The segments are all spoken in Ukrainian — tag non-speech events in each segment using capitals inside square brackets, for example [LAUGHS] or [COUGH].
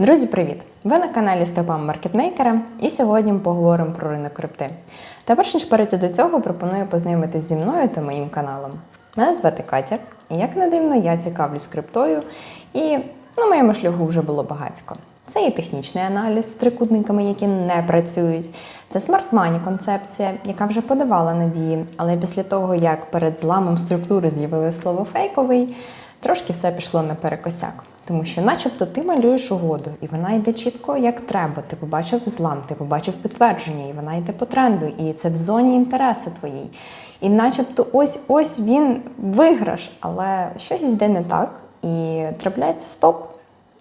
Друзі, привіт! Ви на каналі Степан Маркетмейкера, і сьогодні ми поговоримо про ринок крипти. Та перш ніж перейти до цього, пропоную познайомитись зі мною та моїм каналом. Мене звати Катя, і як не дивно, я цікавлюсь криптою, і на моєму шляху вже було багатько. Це і технічний аналіз з трикутниками, які не працюють. Це смарт-мані концепція, яка вже подавала надії, але після того, як перед зламом структури з'явилося слово фейковий, трошки все пішло наперекосяк. Тому що, начебто, ти малюєш угоду, і вона йде чітко, як треба. Ти побачив злам, ти побачив підтвердження, і вона йде по тренду, і це в зоні інтересу твоїй. І начебто ось ось він виграш, але щось йде не так, і трапляється стоп.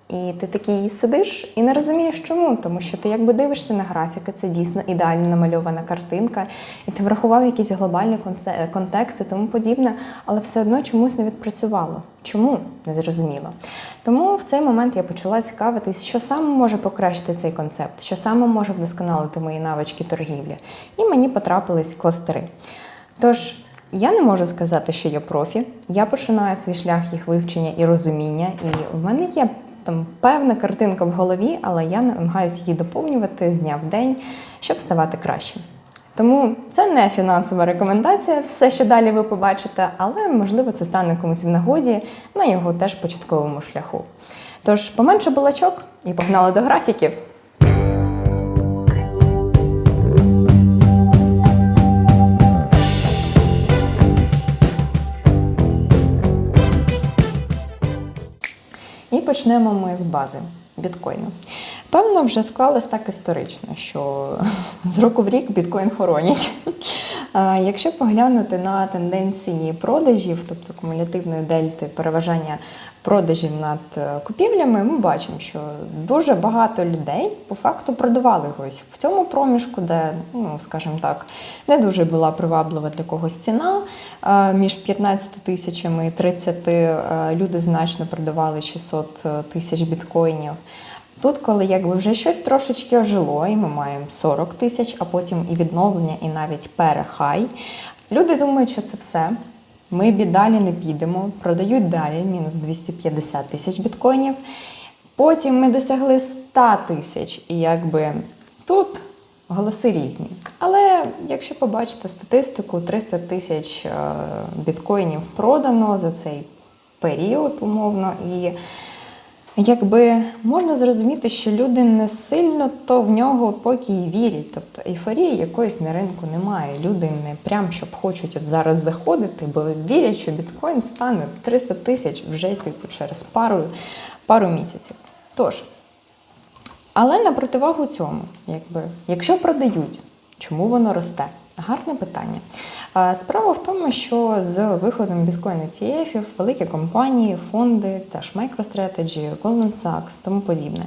І ти такий сидиш і не розумієш, чому, тому що ти якби дивишся на графіки, це дійсно ідеально намальована картинка, і ти врахував якісь глобальні контексти, тому подібне, але все одно чомусь не відпрацювало. Чому не зрозуміло. Тому в цей момент я почала цікавитись, що саме може покращити цей концепт, що саме може вдосконалити мої навички торгівлі. І мені потрапились кластери. Тож. Я не можу сказати, що я профі. Я починаю свій шлях їх вивчення і розуміння, і в мене є там певна картинка в голові, але я намагаюся її доповнювати з дня в день, щоб ставати кращим. Тому це не фінансова рекомендація, все, що далі ви побачите, але можливо це стане комусь в нагоді на його теж початковому шляху. Тож поменше балачок і погнали до графіків. І почнемо ми з бази біткоїну. Певно, вже склалось так історично, що з року в рік біткоін хоронять. Якщо поглянути на тенденції продажів, тобто кумулятивної дельти переважання продажів над е, купівлями, ми бачимо, що дуже багато людей по факту продавали ось в цьому проміжку, де, ну скажімо так, не дуже була приваблива для когось ціна. Е, Між 15 тисячами і 30 е, люди значно продавали 600 тисяч біткоїнів. Тут, коли якби вже щось трошечки ожило, і ми маємо 40 тисяч, а потім і відновлення, і навіть перехай. Люди думають, що це все. Ми бі- далі не підемо, продають далі, мінус 250 тисяч біткоїнів. Потім ми досягли 100 тисяч, і якби тут голоси різні. Але якщо побачите статистику, 300 тисяч е, біткоїнів продано за цей період, умовно, і Якби можна зрозуміти, що люди не сильно то в нього поки й вірять. Тобто ейфорії якоїсь на ринку немає. Люди не прям щоб хочуть от зараз заходити, бо вірять, що біткоін стане 300 тисяч вже типу через пару, пару місяців. Тож, але на противагу цьому, якби, якщо продають, чому воно росте? Гарне питання. Справа в тому, що з виходом біткоін ETF великі компанії, фонди, теж MicroStrategy, Goldman Sachs, тому подібне.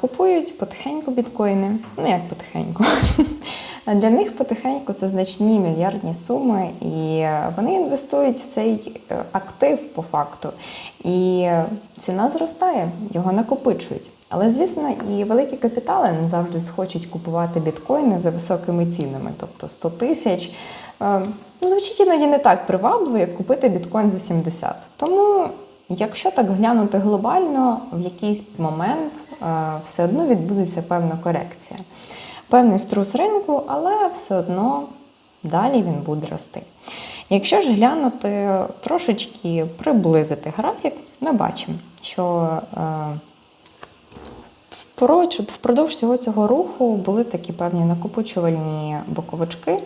Купують потихеньку біткоїни, ну як потихеньку. [LAUGHS] Для них потихеньку це значні мільярдні суми, і вони інвестують в цей е, актив по факту. І ціна зростає, його накопичують. Але, звісно, і великі капітали не завжди схочуть купувати біткоїни за високими цінами, тобто 100 тисяч. Е, ну, Звучить іноді не так привабливо, як купити біткоін за 70. Тому, якщо так глянути глобально, в якийсь момент все одно відбудеться певна корекція. Певний струс ринку, але все одно далі він буде рости. Якщо ж глянути трошечки приблизити графік, ми бачимо, що е, впродовж всього цього руху були такі певні накопичувальні боковички.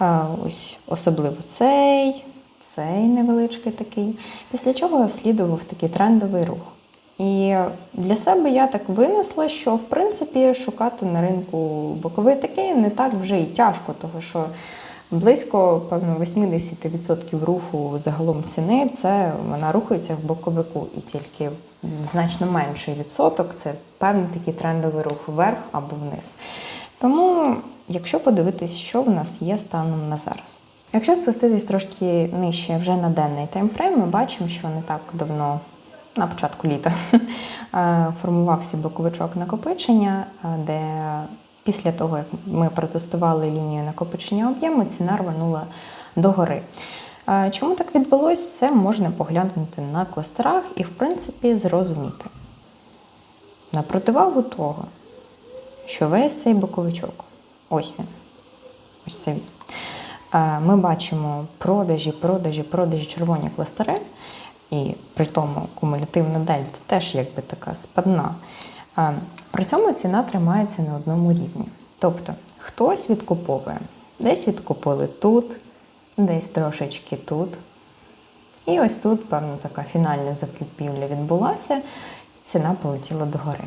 Е, Ось особливо цей, цей невеличкий такий. Після чого слідував такий трендовий рух. І для себе я так винесла, що в принципі шукати на ринку боковий такий не так вже і тяжко, тому що близько певно 80% руху загалом ціни це вона рухається в боковику, і тільки значно менший відсоток це певний такий трендовий рух вверх або вниз. Тому, якщо подивитись, що в нас є станом на зараз. Якщо спуститись трошки нижче вже на денний таймфрейм, ми бачимо, що не так давно, на початку літа, [LAUGHS] е, формувався боковичок накопичення, е, де після того, як ми протестували лінію накопичення об'єму, ціна рванула догори. Е, Чому так відбулось? Це можна поглянути на кластерах і, в принципі, зрозуміти. на противагу того, що весь цей боковичок, ось він, ось це він. Ми бачимо продажі, продажі, продажі червоні кластери, і при тому кумулятивна дельта теж якби така спадна. При цьому ціна тримається на одному рівні. Тобто хтось відкуповує, десь відкупили тут, десь трошечки тут. І ось тут, певно, така фінальна закупівля відбулася, ціна полетіла догори.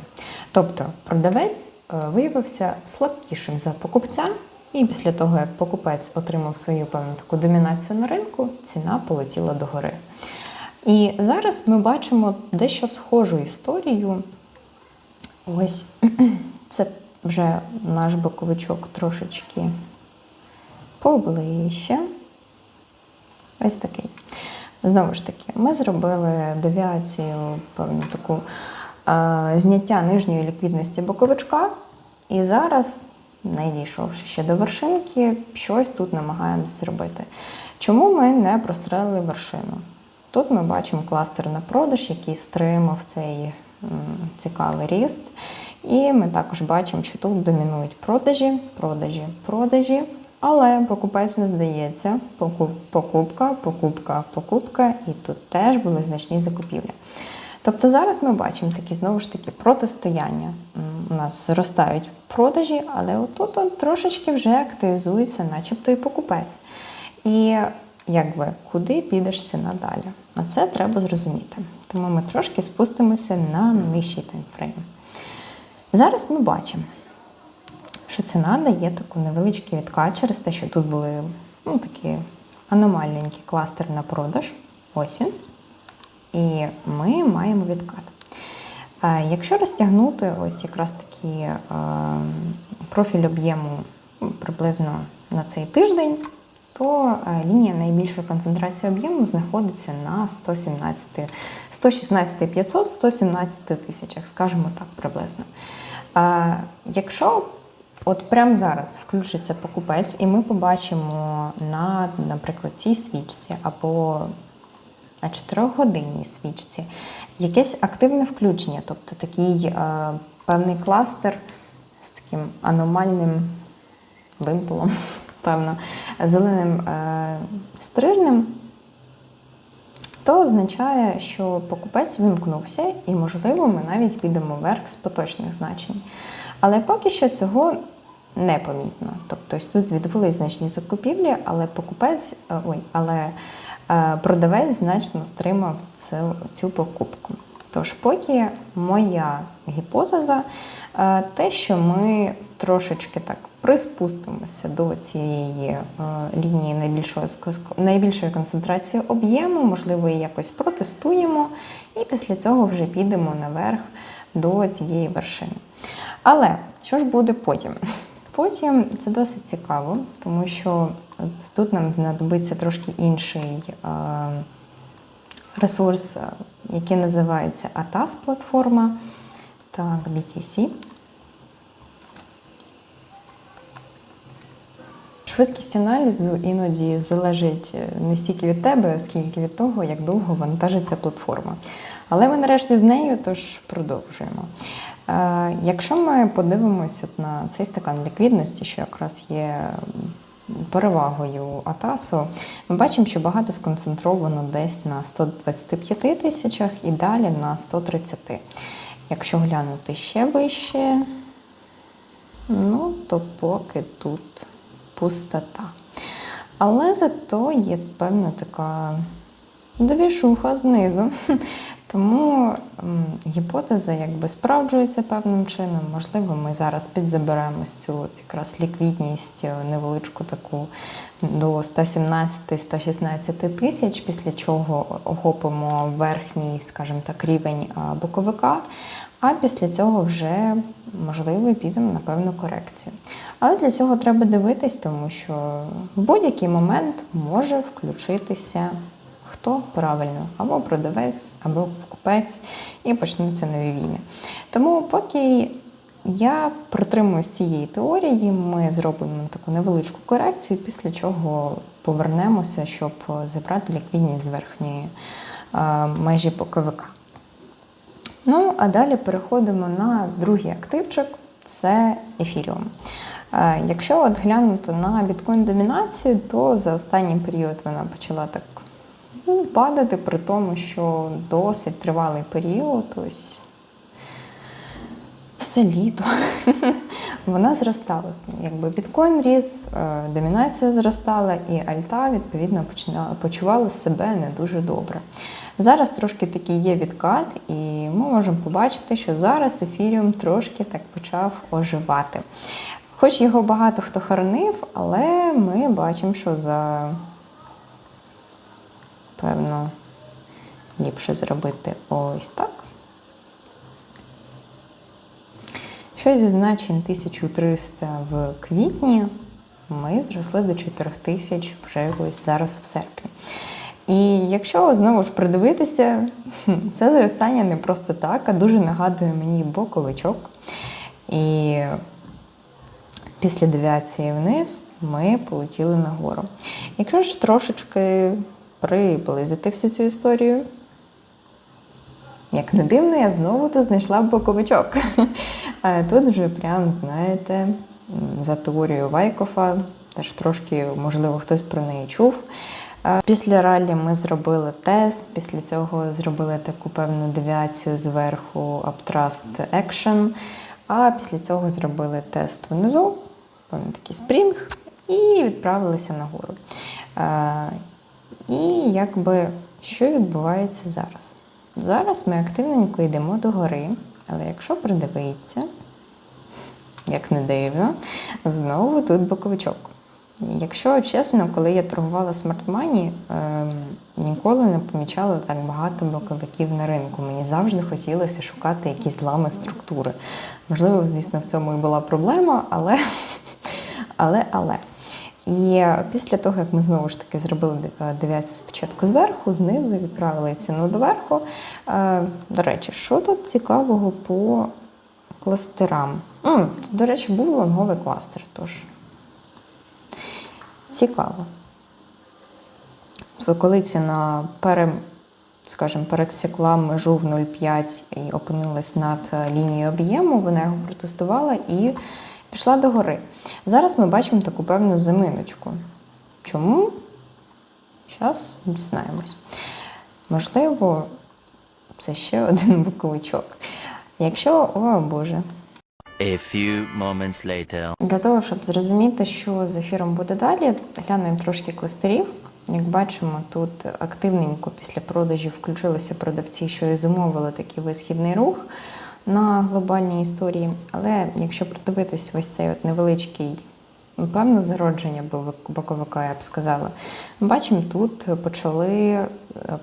Тобто продавець е, виявився слабкішим за покупця, і після того, як покупець отримав свою певну таку домінацію на ринку, ціна полетіла догори. І зараз ми бачимо дещо схожу історію. Ось [CLEARS THROAT] це вже наш боковичок трошечки поближче. Ось такий. Знову ж таки, ми зробили девіацію, певну таку е, зняття нижньої ліквідності боковичка, і зараз, не дійшовши ще до вершинки, щось тут намагаємося зробити. Чому ми не прострелили вершину? Тут ми бачимо кластер на продаж, який стримав цей цікавий ріст. І ми також бачимо, що тут домінують продажі, продажі, продажі. Але покупець не здається. Покупка, покупка, покупка, і тут теж були значні закупівлі. Тобто зараз ми бачимо такі знову ж таки протистояння. У нас зростають продажі, але отут от трошечки вже активізується, начебто і покупець. І якби куди підеш ціна далі? На це треба зрозуміти. Тому ми трошки спустимося на нижчий таймфрейм. Зараз ми бачимо, що ціна дає таку невеличкий відкат через те, що тут були ну, такі аномальненькі кластери на продаж. Ось він. І ми маємо відкат. Е, Якщо розтягнути ось якраз таки е, профіль об'єму ну, приблизно на цей тиждень, то е, лінія найбільшої концентрації об'єму знаходиться на 117, 116 500, 117 тисячах, скажімо так, приблизно. Е, Якщо от прямо зараз включиться покупець, і ми побачимо на, наприклад, цій свічці або на 4-годинній свічці якесь активне включення, тобто такий е, певний кластер з таким аномальним вимпелом, певно, зеленим е, стрижнем, то означає, що покупець вимкнувся, і, можливо, ми навіть підемо вверх з поточних значень. Але поки що цього непомітно. Тобто ось тут відбулись значні закупівлі, але покупець, е, ой, але е, продавець значно стримав цю, цю покупку. Тож, поки моя гіпотеза, те, що ми трошечки так приспустимося до цієї е, лінії найбільшої, найбільшої концентрації об'єму, можливо, її якось протестуємо, і після цього вже підемо наверх до цієї вершини. Але що ж буде потім? [LAUGHS] Потім це досить цікаво, тому що тут нам знадобиться трошки інший е, ресурс, е, який називається ATAS платформа, так, BTC. Швидкість аналізу іноді залежить е, не стільки від тебе, скільки від того, як довго вантажиться платформа. Але ми нарешті з нею, тож продовжуємо. Е, Якщо ми подивимося на цей стакан ліквідності, що якраз є перевагою Атасу, ми бачимо, що багато сконцентровано десь на 125 тисячах і далі на 130. Якщо глянути ще вище, ну то поки тут пустота. Але зато є певна така довішуха знизу. [LAUGHS] Тому гіпотеза якби справджується певним чином. Можливо, ми зараз підзаберемо цю от якраз ліквідність е, невеличку таку до 117-116 тисяч, після чого охопимо верхній, скажімо так, рівень боковика. А після цього вже можливо підемо на певну корекцію. Але для цього треба дивитись, тому що в будь-який момент може включитися хто правильно, або продавець, або покупець, і почнуться нові війни. Тому, поки я притримуюсь цієї теорії, ми зробимо таку невеличку корекцію, після чого повернемося, щоб забрати ліквідність з верхньої е, межі боковика. Ну, а далі переходимо на другий активчик це ефіріум. Е, Якщо от глянути на біткоін-домінацію, то за останній період вона почала так ну, падати, при тому, що досить тривалий період, ось все літо. [LAUGHS] Вона зростала. Якби біткоін ріс, е, домінація зростала, і альта, відповідно, починала, почувала себе не дуже добре. Зараз трошки такий є відкат, і ми можемо побачити, що зараз ефіріум трошки так почав оживати. Хоч його багато хто хоронив, але ми бачимо, що за певно ліпше зробити ось так. Що зі значень 1300 в квітні ми зросли до 4000 вже ось зараз в серпні. І якщо знову ж придивитися, [LAUGHS] це зростання не просто так, а дуже нагадує мені боковичок. І після девіації вниз ми полетіли нагору. Якщо ж трошечки приблизити всю цю історію, як не дивно, я знову тут знайшла боковичок. [LAUGHS] Тут вже прям, знаєте, за теорією Вайкофа, теж трошки, можливо, хтось про неї чув. Після раллі ми зробили тест, після цього зробили таку певну девіацію зверху Uptrust Action, а після цього зробили тест внизу, певний такий спрінг, і відправилися нагору. І якби що відбувається зараз? Зараз ми активненько йдемо до гори, але якщо придивитися, як не дивно, знову тут боковичок. Якщо чесно, коли я торгувала Money, ем, ніколи не помічала так багато боковиків на ринку. Мені завжди хотілося шукати якісь злами структури. Можливо, звісно, в цьому і була проблема, але, але, але. І після того, як ми знову ж таки зробили дев- девіацію спочатку зверху, знизу відправили ціну доверху. Е, До речі, що тут цікавого по кластерам? Тут, До речі, був лонговий кластер, тож цікаво. Тобто, Коли ціна пере, скажімо, пересікла межу в 0,5 і опинилась над е, лінією об'єму, вона його протестувала і пішла до гори. Зараз ми бачимо таку певну заминочку. Чому? Зараз дізнаємось. Можливо, це ще один [LAUGHS] боковичок. Якщо, о Боже, A few moments later. для того, щоб зрозуміти, що з ефіром буде далі, глянемо трошки кластерів. Як бачимо, тут активненько після продажів включилися продавці, що і замовили такий висхідний рух на глобальній історії. Але якщо придивитись ось цей от невеличкий, певно, зародження боковика, я б сказала, бачимо, тут почали, е,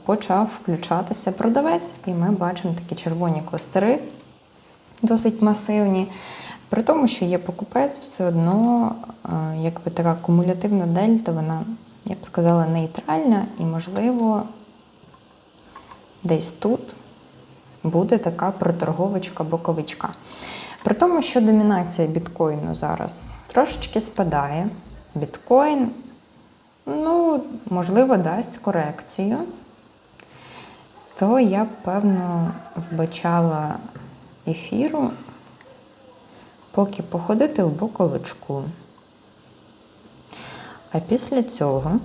почав включатися продавець, і ми бачимо такі червоні кластери, досить масивні. При тому, що є покупець, все одно е, якби така кумулятивна дельта, вона, я б сказала, нейтральна і, можливо, десь тут буде така проторговочка боковичка. При тому, що домінація біткоїну зараз трошечки спадає. Біткоін, ну, можливо, дасть корекцію, то я б, певно, вбачала ефіру поки походити в боковичку. А після цього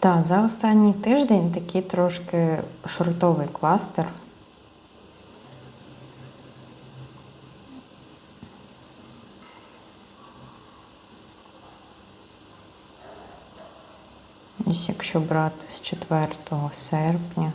Так, за останній тиждень такий трошки шортовий кластер. Ось якщо брати з 4 серпня.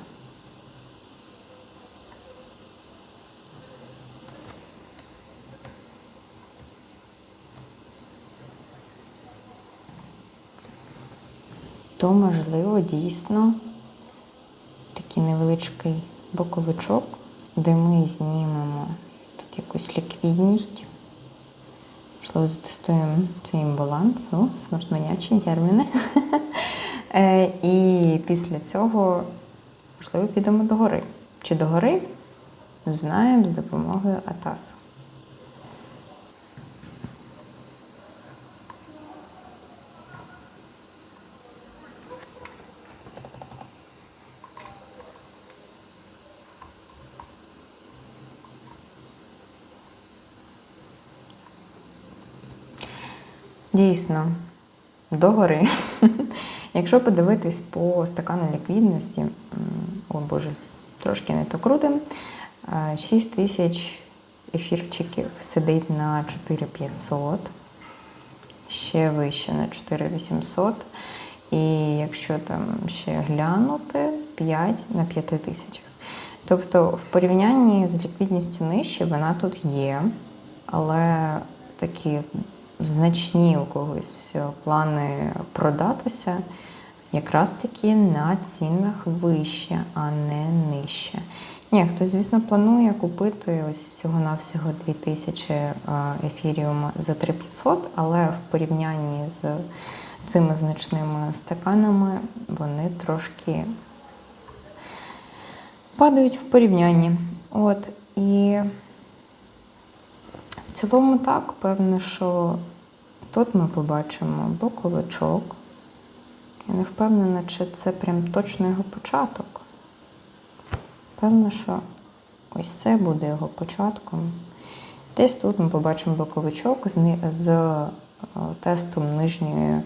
То, можливо, дійсно такий невеличкий боковичок, де ми знімемо тут якусь ліквідність. Можливо, затестуємо цей імбаланс, о, смертманячі терміни. [LAUGHS] Е, І після цього, можливо, підемо до гори. Чи до гори знаємо з допомогою Атасу. Дійсно, догори. [LAUGHS] Якщо подивитись по стакану ліквідності, о Боже, трошки не то крутим, 6 тисяч ефірчиків сидить на 4500, ще вище на 4800. І якщо там ще глянути, 5 на 5 тисячах. Тобто в порівнянні з ліквідністю нижче вона тут є, але такі значні у когось е, плани продатися якраз таки на цінах вище, а не нижче. Ні, хтось, звісно, планує купити ось всього-навсього 2000 е, ефіріума за 3500, але в порівнянні з цими значними стаканами вони трошки падають в порівнянні. От і цілому так, певно, що тут ми побачимо боковичок. Я не впевнена, чи це прям точно його початок. Певно, що ось це буде його початком. Десь тут ми побачимо боковичок з, з е, тестом нижньої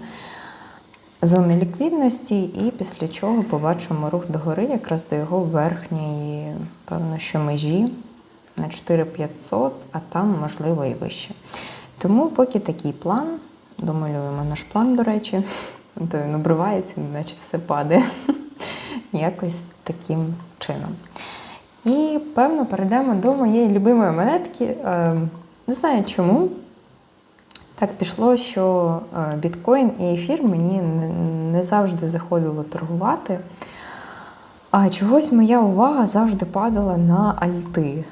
зони ліквідності, і після чого побачимо рух догори якраз до його верхньої, певно, що межі на 4500, а там, можливо, і вище. Тому поки такий план, домалюємо наш план, до речі, [LAUGHS] то він обривається, наче все падає. [LAUGHS] Якось таким чином. І певно перейдемо до моєї любимої монетки. Е, Не знаю чому. Так пішло, що е, біткоін і ефір мені не, не завжди заходило торгувати. А чогось моя увага завжди падала на альти.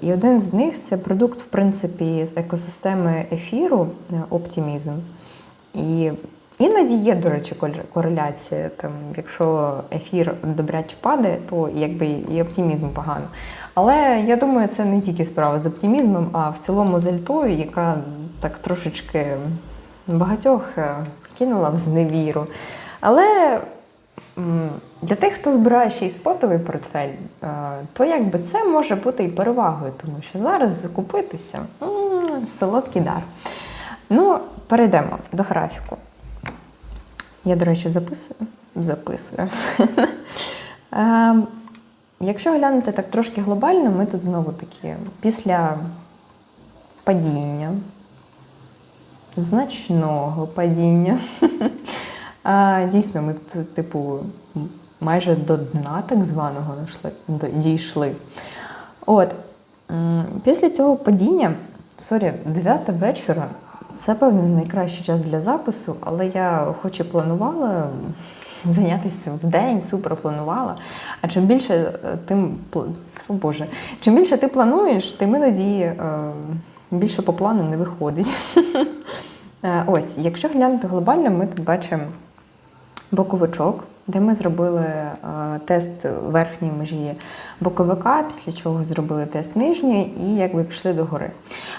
І один з них це продукт, в принципі, екосистеми ефіру е, оптимізм. І іноді є, до речі, кореляція. Там, якщо ефір добряче падає, то якби і оптимізм погано. Але я думаю, це не тільки справа з оптимізмом, а в цілому з альтою, яка так трошечки багатьох е, вкинула в зневіру. Але для тих, хто збирає ще й спотовий портфель, е, то якби це може бути і перевагою, тому що зараз закупитися солодкий дар. Ну, перейдемо до графіку. Я, до речі, записую. Записую. [LAUGHS] Ем, Якщо глянути так трошки глобально, ми тут знову таки після падіння, значного падіння. [LAUGHS] А, Дійсно, ми тут, типу, майже до дна так званого дійшли. От, після цього падіння, сорі, 9 вечора, це певно найкращий час для запису, але я хоч і планувала зайнятися цим в день, супер планувала. А чим більше е, тим О, Боже, чим більше ти плануєш, тим іноді е, більше по плану не виходить. [LAUGHS] Е, Ось, якщо глянути глобально, ми тут бачимо боковичок, де ми зробили е, тест верхньої межі боковика, після чого зробили тест нижньої і якби пішли до гори.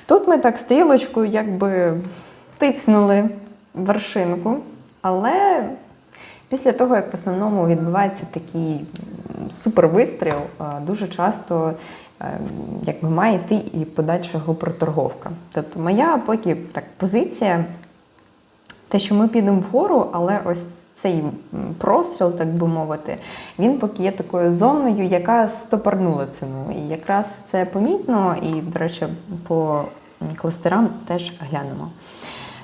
Тут ми так стрілочкою якби тицнули вершинку, але після того, як в основному відбувається такий супервистріл, е, дуже часто е, якби має йти і подальша його проторговка. Тобто моя поки так позиція те, що ми підемо вгору, але ось цей простріл, так би мовити, він поки є такою зоною, яка стопорнула ціну. І якраз це помітно, і, до речі, по кластерам теж глянемо.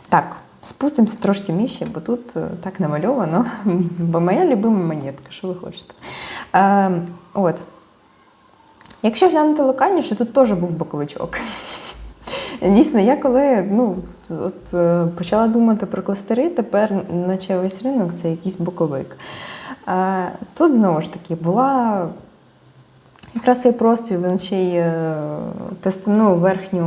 Так, спустимося трошки нижче, бо тут е, так намальовано, [LAUGHS] бо моя любима монетка, що ви хочете. Е, от. Якщо глянути локальніше, тут теж був боковичок. Дійсно, я коли ну, от, е, почала думати про кластери, тепер, наче весь ринок, це якийсь боковик. Е, Тут знову ж таки була якраз цей простріл, він ще й е, верхню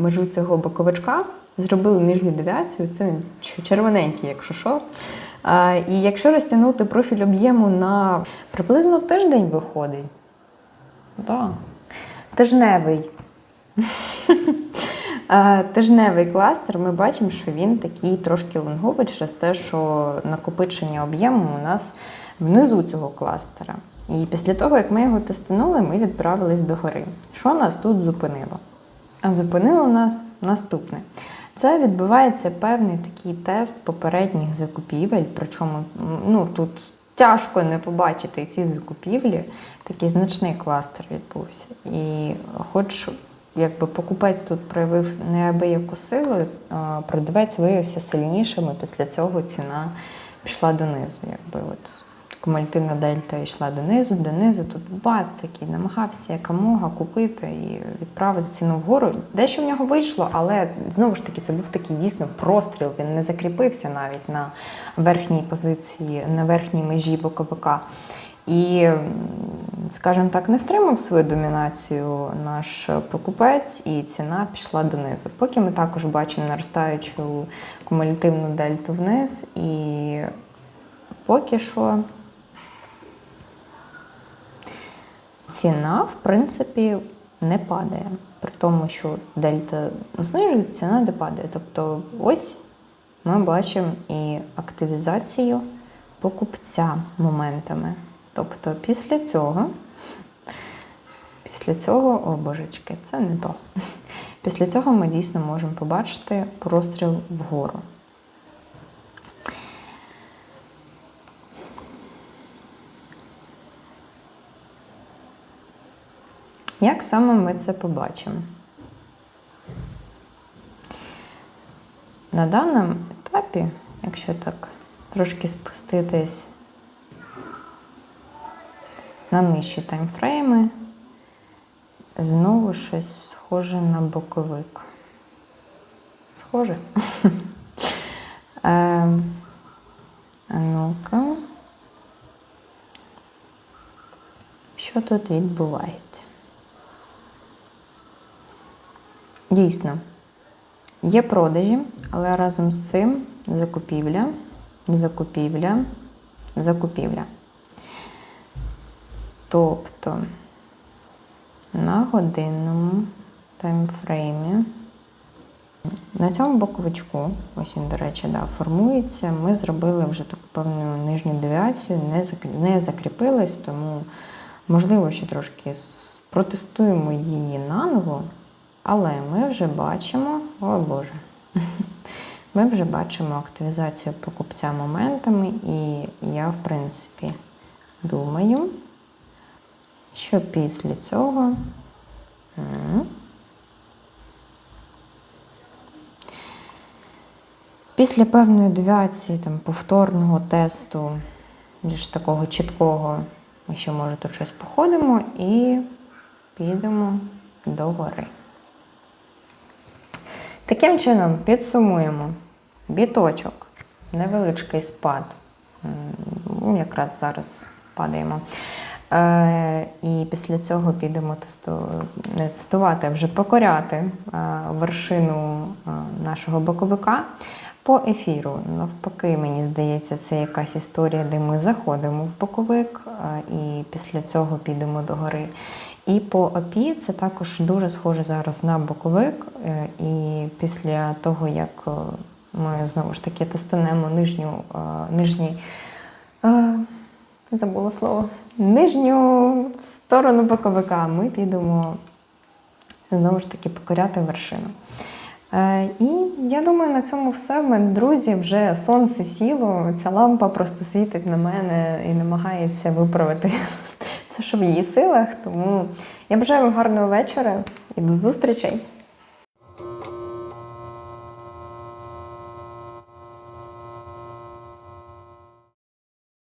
межу цього боковичка, зробили нижню девіацію, це ч- червоненький, якщо що. Е, І якщо розтягнути профіль об'єму на приблизно тиждень виходить. Да. Тижневий. [LAUGHS] Е, Тижневий кластер, ми бачимо, що він такий трошки лонговий через те, що накопичення об'єму у нас внизу цього кластера. І після того, як ми його тестанули, ми відправились до гори. Що нас тут зупинило? А зупинило нас наступне. Це відбувається певний такий тест попередніх закупівель, причому ну, тут тяжко не побачити ці закупівлі, такий значний кластер відбувся. І хоч якби покупець тут проявив неабияку силу, е, продавець виявився сильнішим, і після цього ціна пішла донизу. Якби от кумулятивна дельта йшла донизу, донизу. Тут бац такий намагався якомога купити і відправити ціну вгору. Дещо в нього вийшло, але знову ж таки це був такий дійсно простріл. Він не закріпився навіть на верхній позиції, на верхній межі боковика. І, скажімо так, не втримав свою домінацію наш покупець, і ціна пішла донизу. Поки ми також бачимо наростаючу кумулятивну дельту вниз, і поки що ціна, в принципі, не падає. При тому, що дельта знижується, ціна не падає. Тобто, ось ми бачимо і активізацію покупця моментами. Тобто, після цього, після цього, о божечки, це не то. Після цього ми дійсно можемо побачити простріл вгору. Як саме ми це побачимо? На даному етапі, якщо так трошки спуститись на нижчі таймфрейми, знову щось схоже на боковик. Схоже? [LAUGHS] Ем, А ну-ка. Що тут відбувається? Дійсно, є продажі, але разом з цим закупівля, закупівля, закупівля. Тобто на годинному таймфреймі на цьому боковичку, ось він, до речі, да, формується. Ми зробили вже таку певну нижню девіацію, не, не закріпилась, тому можливо, ще трошки протестуємо її наново, але ми вже бачимо, о Боже, [LAUGHS] ми вже бачимо активізацію покупця моментами, і я, в принципі, думаю, що після цього. Після певної девіації, там, повторного тесту, більш такого чіткого, ми ще може тут щось походимо і підемо до гори. Таким чином, підсумуємо. Біточок, невеличкий спад. Якраз зараз падаємо. Е, і після цього підемо тесту... не тестувати, а вже покоряти е, вершину е, нашого боковика. По ефіру, навпаки, мені здається, це якась історія, де ми заходимо в боковик і після цього підемо до гори. І по ОПІ це також дуже схоже зараз на боковик. І після того, як ми знову ж таки тестанемо нижню, нижній. Забула слово. Нижню сторону боковика ми підемо знову ж таки покоряти вершину. Е, і я думаю, на цьому все. В мене друзі, вже сонце сіло, ця лампа просто світить на мене і намагається виправити [LAUGHS] все, що в її силах. Тому я бажаю вам гарного вечора і до зустрічей!